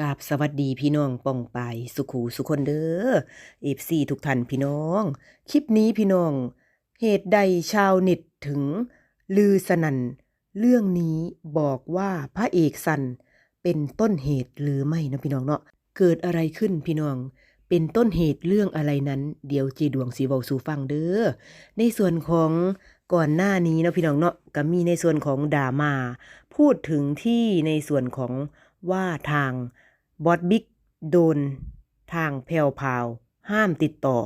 กาบสวัสดีพี่น้องป่องไปสุขูสุคนเด้อเอฟซีทุกท่านพี่น้อง คลิปนี้พี่น้อง เหตุใดชาวเน็ตถึง ลือสนันเรื่องนี้บอกว่าพระเอกสันเป็นต้นเหตุหรือไม่นะพี่น้องเนาะเกิดอะไรขึ้นพี่น้อง เป็นต้นเหตุเรื่องอะไรนั้น เดี๋ยวจีดวงสีเบาสู่ฟังเด้อในส่วนของก่อนหน้านี้เนาะพี่น้องเนาะก็มีในส่วนของดามา พูดถึงที่ในส่วนของว่าทาง บอสบิ๊กโดน ทางแพรวพราว ห้ามติดต่อ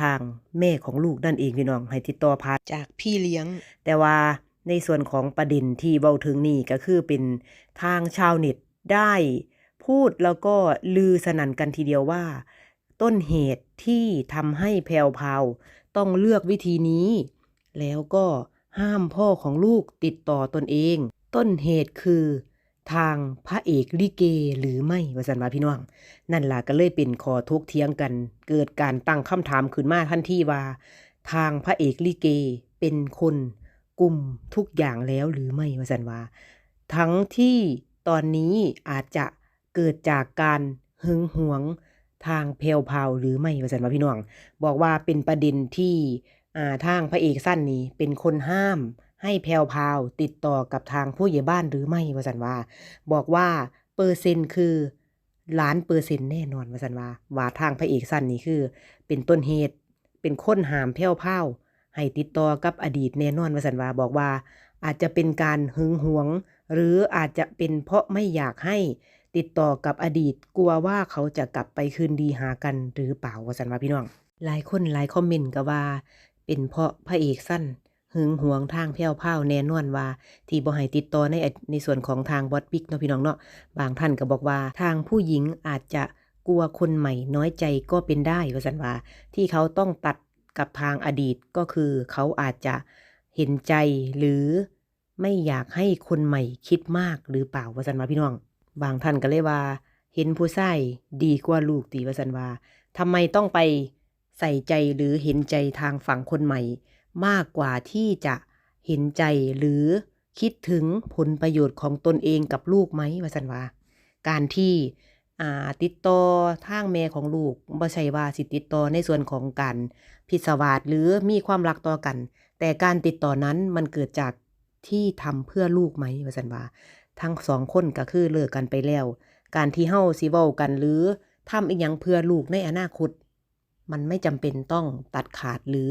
ทางแม่ของลูกนั่นเองพี่น้อง ให้ติดต่อผ่านจากพี่เลี้ยง แต่ว่าในส่วนของประเด็นที่เว้าถึงนี่ก็คือเป็นทางชาวเน็ตได้พูดแล้วก็ลือสนั่นกันทีเดียวว่า ต้นเหตุที่ทำให้แพรวพราวต้องเลือกวิธีนี้ แล้วก็ห้ามพ่อของลูกติดต่อตนเอง ต้นเหตุคือ ทางพระเอกลิเกหรือไม่ว่าสันว่าพี่น้อง นั่นล่ะก็เลยเป็นคอทกเถียงกัน เกิดการตั้งคำถามขึ้นมาทันทีว่า ทางพระเอกลิเกเป็นคนกลุ่มทุกอย่างแล้วหรือไม่ว่าสันว่าทั้งที่ตอนนี้อาจจะเกิดจากการหึงหวงทางเพลวพราวหรือไม่ว่าสันว่าพี่น้อง บอกว่าเป็นประเด็นที่ทางพระเอกสั้นนี้เป็นคนห้าม ให้แพลวพาวติดต่อกับทางผู้ใหญ่บ้านหรือไม่ว่าสันว่า บอกว่าเปอร์เซ็นต์คือล้านเปอร์เซ็นต์แน่นอนว่าสันว่าว่าทางพระเอกสั้นนี่คือ เป็นต้นเหตุเป็นคนหามแพ้วพาวให้ติดต่อกับอดีตแน่นอนว่าสันว่าบอกว่า อาจจะเป็นการหึงหวง หรืออาจจะเป็นเพราะไม่อยากให้ติดต่อกับอดีตกลัวว่าเขาจะกลับไปคืนดีหากันหรือเปล่าว่าสันว่าพี่น้อง หลายคนหลายคอมเมนต์ก็ว่า เป็นเพราะพระเอกสั้น หึงหวงทางแพ้วพราวแน่นอนว่า ที่บ่ให้ติดต่อในในส่วนของทางบอสบิ๊กเนาะพี่น้องเนาะบางท่านก็บอกว่าทางผู้หญิงอาจจะกลัวคนใหม่น้อยใจก็เป็นได้ว่าสันว่า ที่เขาต้องตัดกับทางอดีตก็คือเขาอาจจะเห็นใจหรือไม่อยากให้คนใหม่คิดมากหรือเปล่าว่าสันว่าพี่น้อง บางท่านก็เลยว่า เห็นผู้ชายดีกว่าลูกตีว่าสันว่าทำไมต้องไปใส่ใจหรือเห็นใจทางฝั่งคนใหม่ มากกว่าที่จะเห็นใจหรือคิดถึงผลประโยชน์ของตนเองกับลูกไหมว่าสันว่า การที่ติดต่อทางแม่ของลูกบ่ใช่ว่าสิติดต่อในส่วนของการพิศวาสหรือมีความรักต่อกัน แต่การติดต่อนั้นมันเกิดจากที่ทำเพื่อลูกไหมว่าสันว่า ทั้งสองคนก็คือเลิกกันไปแล้ว การที่เฮาสิเว้ากันหรือทำอีกอย่างเพื่อลูกในอนาคต มันไม่จำเป็นต้องตัดขาดหรือ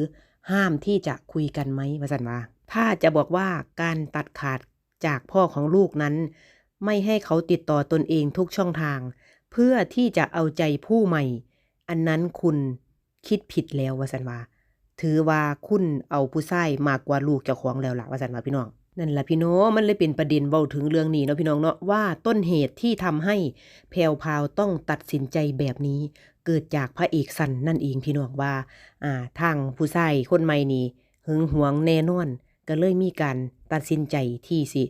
ห้ามที่จะคุยกันไหมว่าสันว่า ถ้าจะบอกว่าการตัดขาดจากพ่อของลูกนั้น ไม่ให้เขาติดต่อตนเองทุกช่องทาง เพื่อที่จะเอาใจผู้ใหม่ อันนั้นคุณคิดผิดแล้ววาสันว่า ถือว่าคุณเอาผู้ชายมากกว่าลูกเจ้าของแล้วล่ะวาสันว่าพี่น้อง นั่นแหละพี่น้องมันเลยเป็นประเด็นเว้าถึงเรื่องนี้เนาะพี่น้องเนาะว่าต้นเหตุที่ทำให้แพรวพาวต้องตัดสินใจแบบนี้ เกิดจากพระเอกสันนั่นเองพี่น้องว่าอ่าทางผู้ชายคนใหม่นี่หึงหวงแน่นอน ก็เลยมีการตัดสินใจที่สิ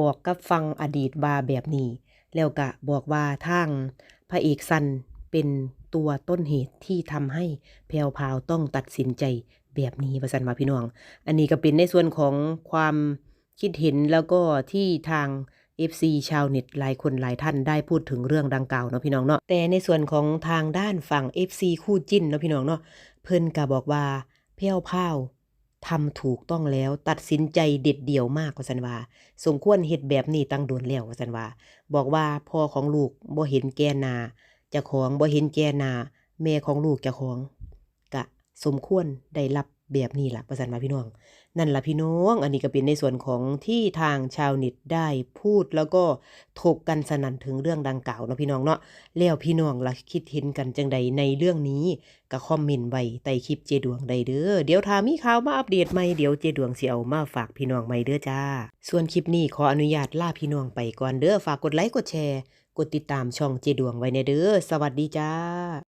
บอกกับฟังอดีตบาแบบนี้ แล้วก็บอกว่าทางพระเอกสันเป็นตัวต้นเหตุที่ทำให้แพรวพาวต้องตัดสินใจแบบนี้ว่าสันว่าพี่น้อง อันนี้ก็เป็นในส่วนของความ คิดเห็นแล้วก็ที่ทาง FC ชาวเน็ตหลายคนหลายท่านได้พูดถึงเรื่องดังกล่าวเนาะพี่น้องเนาะแต่ในส่วนของทางด้านฝั่ง FC คู่จิ้นเนาะพี่น้องเนาะเพิ่นก็บอกว่าเพี้ยวพราวทำถูกต้องแล้วตัดสินใจเด็ดเดี่ยวมากว่าสันว่าสมควรเฮ็ดแบบนี้ตั้งโดนแล้วว่าสันว่าบอกว่าพ่อของลูกบ่เห็นแกนาจ้าของบ่เห็นแกนาแม่ของลูกจ้าของกะ สมควรได้รับ แบบนี้ล่ะว่าสันว่าพี่น้อง นั่นล่ะพี่น้อง อันนี้ก็เป็นในส่วนของที่ทางชาวเน็ตได้พูดแล้วก็ถกกันสนั่นถึงเรื่องดังกล่าวเนาะพี่น้องเนาะแล้วพี่น้องล่ะคิดเห็นกันจังใดในเรื่องนี้ก็คอมเมนต์ไว้ใต้คลิปเจดวงได้เด้อเดี๋ยวถ้ามีข่าวมาอัปเดตใหม่เดี๋ยวเจดวงสิเอามาฝากพี่น้องใหม่เด้อจ้า ส่วนคลิปนี้ขออนุญาตลาพี่น้องไปก่อนเด้อฝากกดไลค์กดแชร์ กดติดตามช่องเจดวงไว้ในเด้อสวัสดีจ้า